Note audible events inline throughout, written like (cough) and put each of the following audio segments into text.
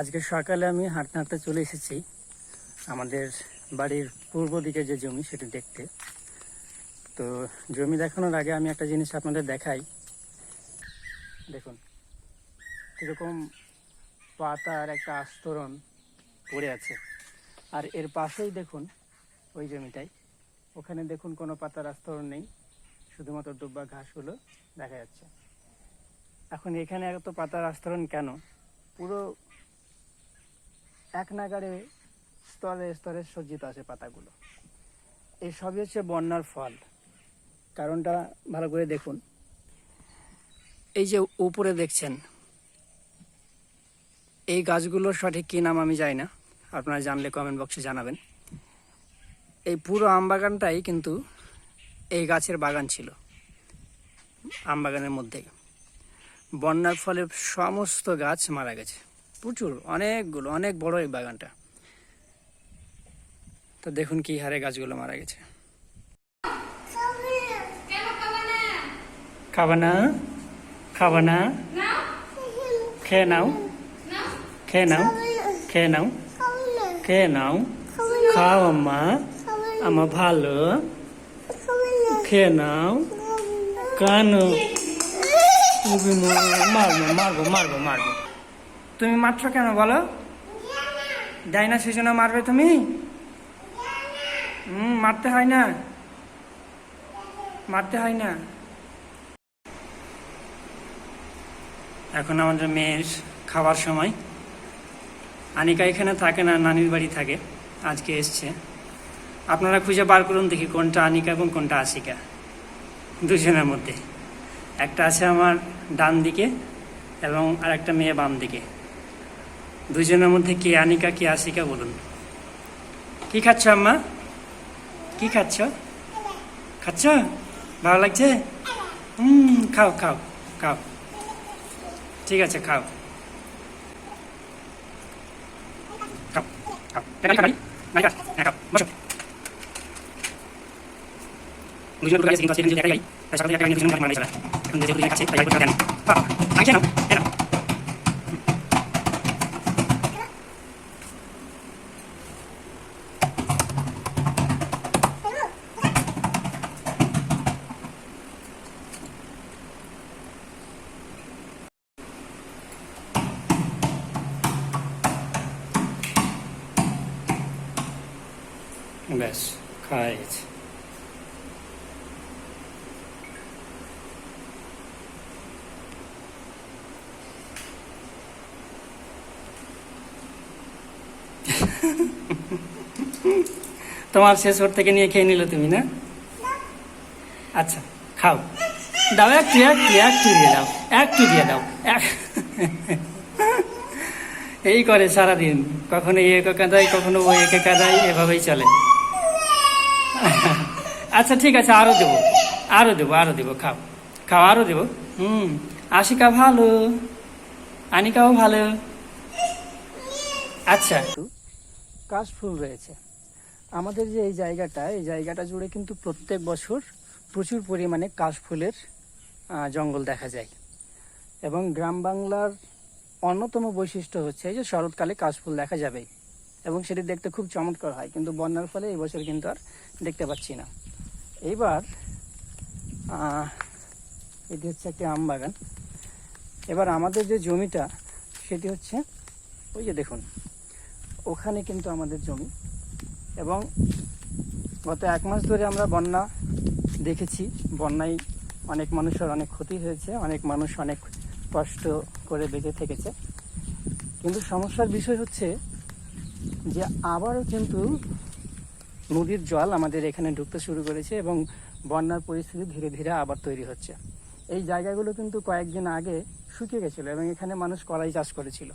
আজকে সকালে আমি হাঁটতে হাঁটতে চলে এসেছি। আমাদের বাড়ির পূর্ব দিকে যে জমি, সেটা দেখতে। তো জমি দেখানোর আগে আমি একটা জিনিস আপনাদের দেখাই। দেখুন, কীরকম পাতার একটা আস্তরণ পড়ে আছে। আর এর পাশেই দেখুন, ওই জমিটাই। ওখানে দেখুন কোনো পাতার আস্তরণ নেই, শুধুমাত্র দুব্বা ঘাসগুলো দেখা যাচ্ছে। এখন এখানে এত পাতার আস্তরণ কেন? পুরো এক নাগারে স্তরে স্তরে সজ্জিত আছে পাতাগুলো। এই সবই হচ্ছে বন্যার ফল। কারণটা ভালো করে দেখুন। এই যে উপরে দেখছেন, এই গাছগুলোর সঠিক কী নাম আমি জানি না। আপনারা জানলে কমেন্ট বক্সে জানাবেন। এই পুরো আম বাগানটাই কিন্তু এই গাছের বাগান ছিল, আম বাগানের মধ্যেই। বন্যার ফলে সমস্ত গাছ মারা গেছে। প্রচুর, অনেকগুলো, অনেক বড় এই বাগানটা। তো দেখুন কি হারে গাছগুলো মারা গেছে। খাবা না? খাবা খেয়ে নাও। খেয়ে নাও। খেয়ে নাও। খেয়ে নাও। খাও আম্মা। আমার ভালো। খেয়ে নাও। কানো। মারবো মারবো মারবো মারবো। তুমি মারছো কেন বলো? যাই না সেজন্য মারবে তুমি? হুম, মারতে হয় না। মারতে হয় না। এখন আমাদের মেয়ের খাওয়ার সময়। আনিকা এখানে থাকে না, নানির বাড়ি থাকে। আজকে এসছে। আপনারা খুঁজে বার করুন দেখি কোনটা আনিকা এবং কোনটা আশিকা। দুজনের মধ্যে। একটা আছে আমার ডান দিকে এবং আর একটা মেয়ে বাম দিকে। দুজনের মধ্যে কে আনিকা, কে আশিকা বলুন। কি খাচ্ছ আম্মা? কি খাচ্ছ? খাচ্ছ? ভালো লাগছে? হুম, খাও খাও খাও। ঠিক আছে, খাও। খাও খাও। খা খাও দুজন দুটো গাড়ি সিং কাছে নিজে একাই তাই সকালে একাই দুজন মারা গেছে এখন যে দুজন কাছে, তাই করতে দেন বাবা আগে নাও ব্যাস খাওয়া গেছে তোমার শেষ ওর থেকে নিয়ে খেয়ে নিল তুমি, না? আচ্ছা খাও। দাও একটু একটু একটু দিয়ে দাও একটু দিয়ে দাও, এক (laughs) এই করে সারাদিন। কখনো একে কাঁদাই কখনো ও একে কাঁদাই এভাবেই চলে। আচ্ছা ঠিক আছে আরও দেবো। আরও দেবো আরও দেবো, খাও। খাও আরও দেবো। হুম, আশিকা ভালো, আনিকাও ভালো। আচ্ছা। কাশফুল রয়েছে। আমাদের যে এই জায়গাটা এই জায়গাটা জুড়ে কিন্তু প্রত্যেক বছর প্রচুর পরিমাণে কাশফুলের জঙ্গল দেখা যায়। এবং গ্রাম বাংলার অন্যতম বৈশিষ্ট্য হচ্ছে যে শরৎকালে কাশফুল দেখা যাবে এবং সেটি দেখতে খুব চমৎকার হয়, কিন্তু বন্যার ফলে এই বছর কিন্তু আর দেখতে পাচ্ছি না। এইবার এটি হচ্ছে একটি আম বাগান। এবার আমাদের যে জমিটা, সেটি হচ্ছে, ওই যে দেখুন, ওখানে কিন্তু আমাদের জমি। এবং গত এক মাস ধরে আমরা বন্যা দেখেছি। বন্যায় অনেক মানুষের অনেক ক্ষতি হয়েছে, অনেক মানুষ অনেক কষ্ট করে বেঁচে থেকেছে। কিন্তু সমস্যার বিষয় হচ্ছে যে আবারও কিন্তু নদীর জল আমাদের এখানে ঢুকতে শুরু করেছে এবং বন্যার পরিস্থিতি ধীরে ধীরে আবার তৈরি হচ্ছে। এই জায়গাগুলো কিন্তু কয়েকদিন আগে শুকিয়ে গেছিল এবং এখানে মানুষ কলাই চাষ করেছিল।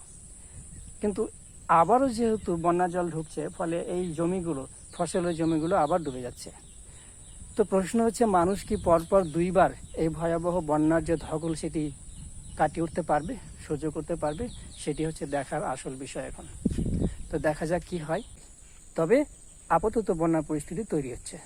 কিন্তু আবারও যেহেতু বন্যা জল ঢুকছে, ফলে এই জমিগুলো, ফসলের জমিগুলো আবার ডুবে যাচ্ছে। তো প্রশ্ন হচ্ছে, মানুষ কি পরপর দুইবার এই ভয়াবহ বন্যার যে ধকল সেটি কাটিয়ে উঠতে পারবে, সহ্য করতে পারবে? সেটি হচ্ছে দেখার আসল বিষয় এখন। তো দেখা যাক কি হয়। তবে আপাতত বন্যার পরিস্থিতি তৈরি হচ্ছে।